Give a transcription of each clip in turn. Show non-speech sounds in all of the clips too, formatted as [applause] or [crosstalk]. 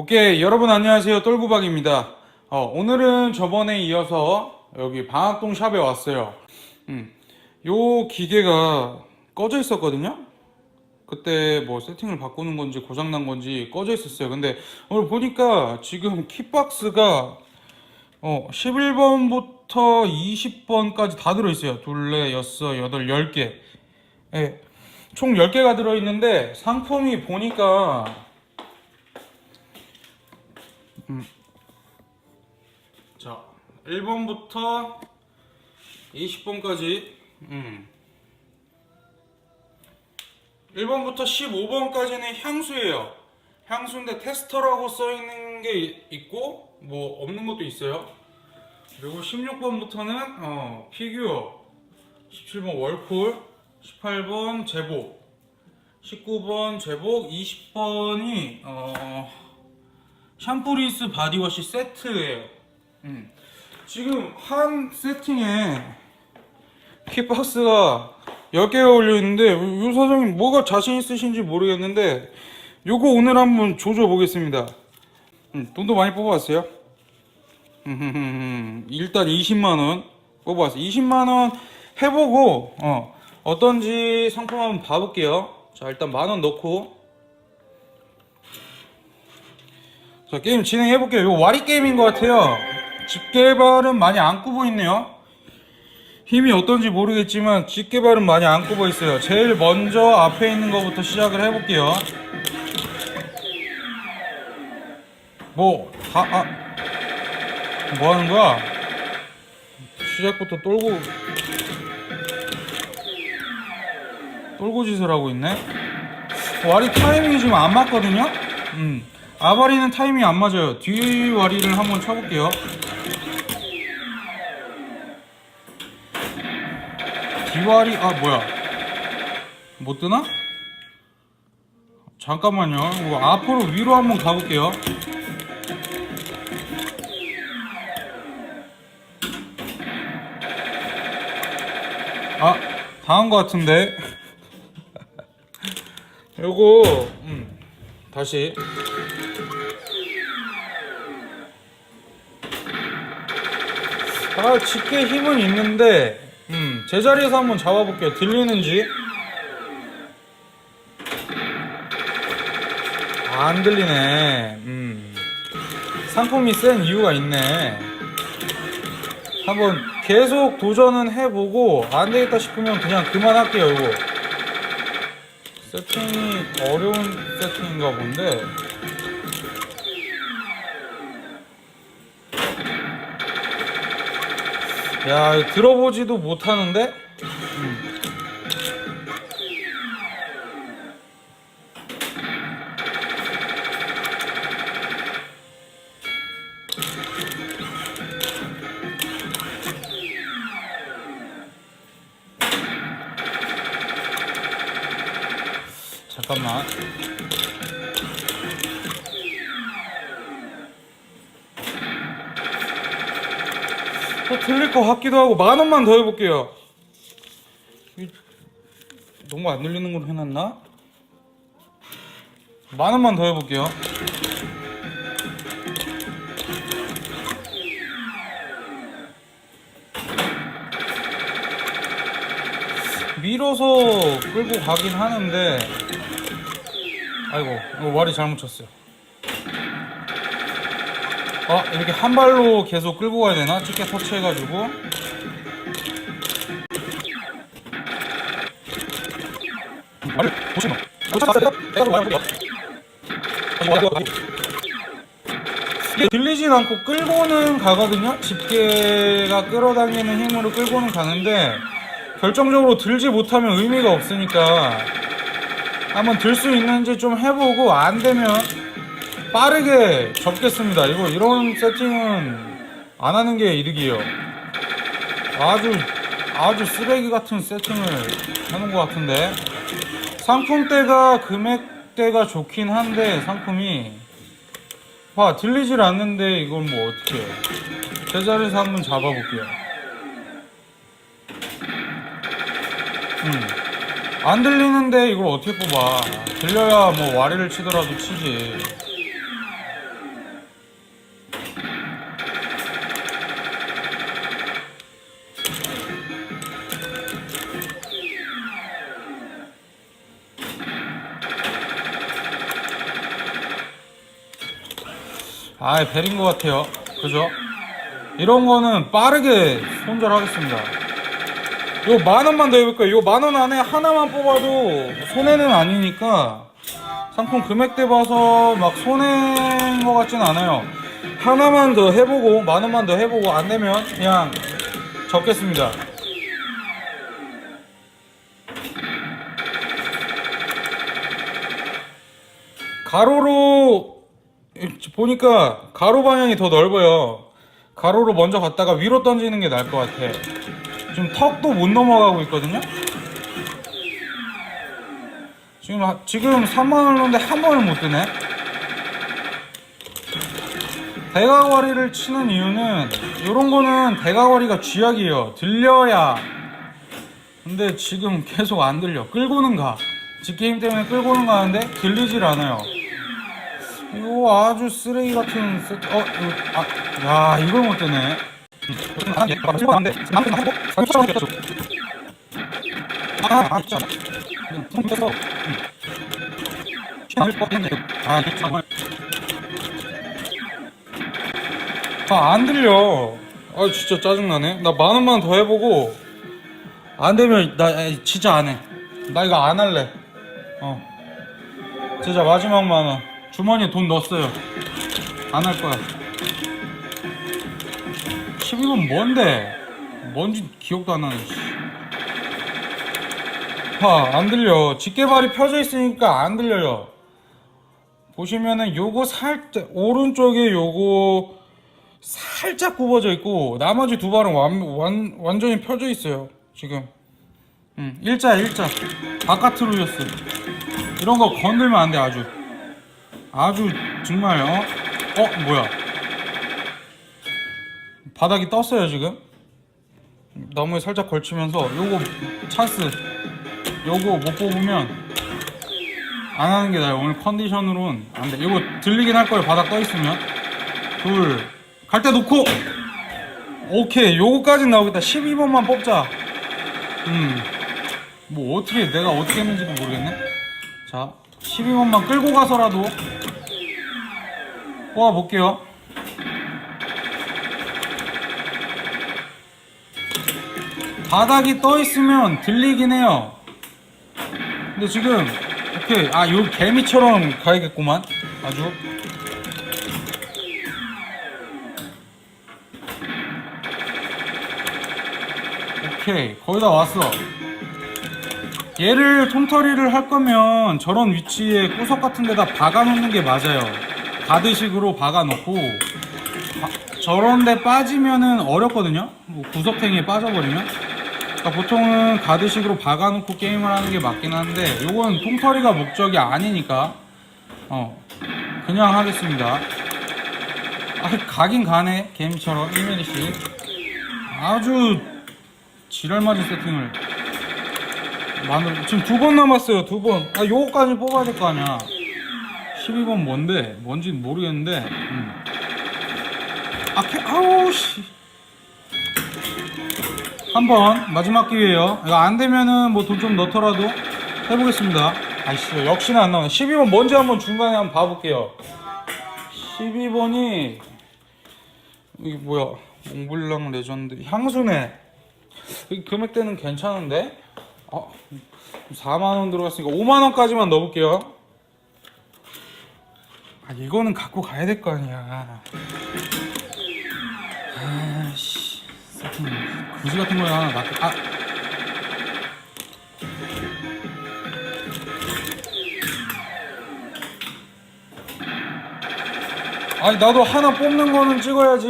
오케이 여러분 안녕하세요. 똘구박입니다. 어, 오늘은 저번에 이어서 여기 방학동 샵에 왔어요. 음, 요 기계가 꺼져 있었거든요. 그때 뭐 세팅을 바꾸는 건지 고장난 건지 꺼져 있었어요. 근데 오늘 보니까 지금 키박스가 어, 11번부터 20번까지 다 들어있어요. 둘레 여섯 여덟 열 개. 예, 총 10개가 들어있는데 상품이 보니까 자, 1번부터 20번까지, 음. 1번부터 15번까지는 향수예요. 향수인데 테스터라고 써 있는 게 이- 있고, 뭐, 없는 것도 있어요. 그리고 16번부터는, 어, 피규어, 17번 월콜, 18번 제복, 19번 제복, 20번이, 어, 샴푸리스 바디워시 세트예요. 음. 지금 한 세팅에 킥박스가 10개가 올려있는데 요 사장님 뭐가 자신 있으신지 모르겠는데 요거 오늘 한번 조져 보겠습니다 음, 돈도 많이 뽑아왔어요 음, [laughs] 일단 20만원 뽑아왔어요 20만원 해보고 어, 어떤지 상품 한번 봐볼게요 자 일단 만원 넣고 자 게임 진행해 볼게요. 이거 와리 게임인 것 같아요. 집게발은 많이 안 굽어 있네요. 힘이 어떤지 모르겠지만 집게발은 많이 안 굽어 있어요. 제일 먼저 앞에 있는 것부터 시작을 해 볼게요. 뭐 다, 아, 뭐 하는 거야? 시작부터 똘고 똘고 짓을 하고 있네? 와리 타이밍이 지금 안 맞거든요? 음. 아바리는 타이밍이 안 맞아요. 뒤 와리를 한번 쳐볼게요. 뒤와리 아 뭐야? 못 뜨나? 잠깐만요. 앞으로 위로 한번 가볼게요. 아 당한 것 같은데. [laughs] 요거 음, 다시 아 집게 힘은 있는데 음, 제자리에서 한번 잡아볼게요. 들리는지? 아, 안 들리네. 음. 상품이 센 이유가 있네. 한번 계속 도전은 해보고 안 되겠다 싶으면 그냥 그만할게요 이거. 세팅이 어려운 세팅인가 본데 야 들어보지도 못하는데 또 들릴 것 같기도 하고 만 원만 더 해볼게요. 이- 너무 안 들리는 걸로 해놨나? 만 원만 더 해볼게요. 밀어서 끌고 가긴 하는데 아이고 이거 와리 잘못 쳤어요. 어 이렇게 한 발로 계속 끌고 가야 되나? 집게 터치해가지고. 말을 보시노. 이게 들리진 않고 끌고는 가거든요? 집게가 끌어당기는 힘으로 끌고는 가는데 결정적으로 들지 못하면 의미가 없으니까 한번 들 수 있는지 좀 해보고 안 되면 빠르게 접겠습니다. 이거 이런 세팅은 안 하는 게 이득이에요. 아주 아주 쓰레기 같은 세팅을 하는 것 같은데 상품대가 금액대가 좋긴 한데 상품이 와 들리질 않는데 이건 뭐 어떻게? 제자리에서 한번 잡아볼게요. 음. 안 들리는데 이걸 어떻게 뽑아? 들려야 뭐 와리를 치더라도 치지. 아 베린 것 같아요 그죠? 이런 거는 빠르게 손절하겠습니다 이거 만 원만 더 해볼까요? 이거 만원 안에 하나만 뽑아도 손해는 아니니까 상품 금액대 봐서 막 손해인 것 같진 않아요 하나만 더 해보고 만 원만 더 해보고 안 되면 그냥 접겠습니다 가로로 보니까 가로 방향이 더 넓어요. 가로로 먼저 갔다가 위로 던지는 게 나을 것 같아. 지금 턱도 못 넘어가고 있거든요. 지금 하- 지금 3만 원 넣는데 한 번을 못 뜨네. 대가거리를 치는 이유는 이런 거는 대가거리가 쥐약이에요. 들려야. 근데 지금 계속 안 들려. 끌고는 가. 직게임 때문에 끌고는 가는데 들리질 않아요. 이거 아주 쓰레기 같은 세트. 어, 이거, 아, 야, 이걸 못 뜨네. 아, 예, 아, 실버 나는데, 남편 하고, 아, 쫓아가는 게 쫓아. 아, 아, 진짜. 그냥 손 떼서, 음. 시간 것 같은데, 아, 이거 정말. 아, 안 들려. 아, 진짜 짜증나네. 나 만 원만 더 해보고, 안 되면, 나, 에이, 진짜 안 해. 나 이거 안 할래. 어. 진짜 마지막 만 원. 주머니에 돈 넣었어요. 안 할 거야. 12번 뭔데? 뭔지 기억도 안 나네. 씨. 아, 안 들려. 집게발이 펴져 있으니까 안 들려요. 보시면은 요거 살짝, 오른쪽에 요거 살짝 굽어져 있고, 나머지 두 발은 완, 완, 완전히 펴져 있어요. 지금. 음, 일자, 일자. 바깥으로 였어. 이런 거 건들면 안 돼, 아주. 아주 정말 어? 어 뭐야? 바닥이 떴어요 지금? 나무에 살짝 걸치면서 요거 찬스. 요거 못 뽑으면 안 하는 게 나아요. 오늘 컨디션으로는 안돼. 요거 들리긴 할 거예요. 바닥 떠 있으면. 둘. 갈 때 놓고. 오케이. 요거까지 나오겠다. 12번만 뽑자. 음뭐 어떻게 내가 어떻게 했는지도 모르겠네. 자 12번만 끌고 가서라도 뽑아볼게요. 바닥이 떠 있으면 들리긴 해요. 근데 지금 오케이 아요 개미처럼 가야겠구만 아주 오케이 거의 다 왔어. 얘를 통털이를 할 거면 저런 위치에 구석 같은 데다 박아 놓는 게 맞아요. 가드식으로 박아 놓고 저런 데 빠지면은 어렵거든요. 뭐 구석탱이에 빠져버리면. 그러니까 보통은 가드식으로 박아 놓고 게임을 하는 게 맞긴 한데 요건 통털이가 목적이 아니니까 어 그냥 하겠습니다. 아 가긴 가네 게임처럼 1mm씩 아주 지랄 맞은 세팅을 마늘 지금 두 번 남았어요 두 번. 아 요거까지 뽑아야 될 거 아니야. 12번 뭔데? 뭔진 모르겠는데. 음. 아 캐, 아우 씨. 한 번 마지막 기회예요. 이거 안 되면은 뭐 돈 좀 넣더라도 해보겠습니다. 아이씨 역시나 안 나오네. 12번 뭔지 한번 중간에 한번 봐볼게요. 12번이 이게 뭐야? 몽블랑 레전드 향수네. 이 금액대는 괜찮은데? 어, 4만원 들어갔으니까 5만원까지만 넣어볼게요. 아, 이거는 갖고 가야 될 거 아니야. 아씨, 세팅 그지 같은 하나 놔. 아, 아니 나도 하나 뽑는 거는 찍어야지.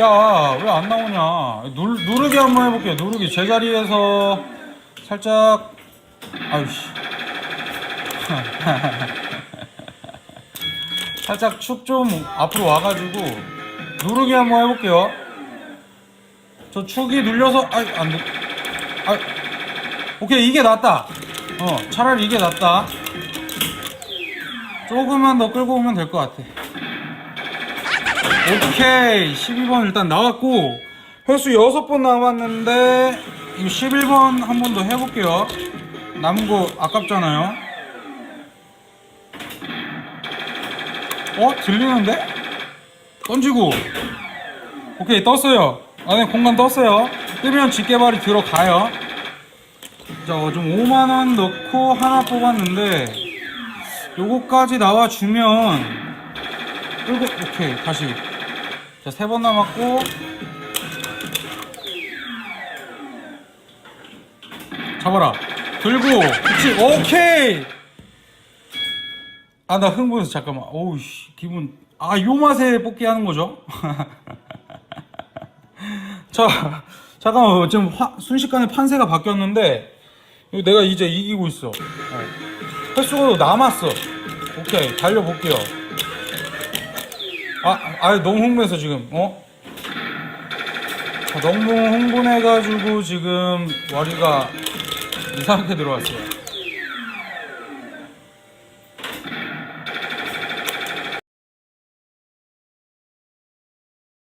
야, 왜 안 나오냐? 누, 누르기 한번 해볼게요. 누르기 제자리에서 살짝 아유씨 [laughs] 살짝 축 좀 앞으로 와가지고 누르기 한번 해볼게요. 저 축이 눌려서 아이 안 돼. 아 오케이 이게 낫다. 어 차라리 이게 낫다. 조금만 더 끌고 오면 될 것 같아. 오케이 12번 일단 나왔고 횟수 6번 남았는데 이 11번 한 번 더 해볼게요 남은 거 아깝잖아요. 어? 들리는데? 던지고. 오케이, 떴어요. 안에 공간 떴어요. 뜨면 집게발이 들어가요. 자, 어, 좀 5만원 넣고 하나 뽑았는데, 요거까지 나와주면, 끌고, 오케이, 다시. 자, 세 번 남았고, 잡아라. 들고, 그치, 오케이! 아, 나 흥분해서 잠깐만. 어우, 씨, 기분. 아, 요 맛에 뽑기 하는 거죠? [laughs] 자, 잠깐만. 지금 화- 순식간에 판세가 바뀌었는데, 내가 이제 이기고 있어. 어. 횟수가 남았어. 오케이, 달려볼게요. 아, 아, 너무 흥분해서 지금, 어? 자, 너무 흥분해가지고 지금 와리가 이상하게 들어왔어요.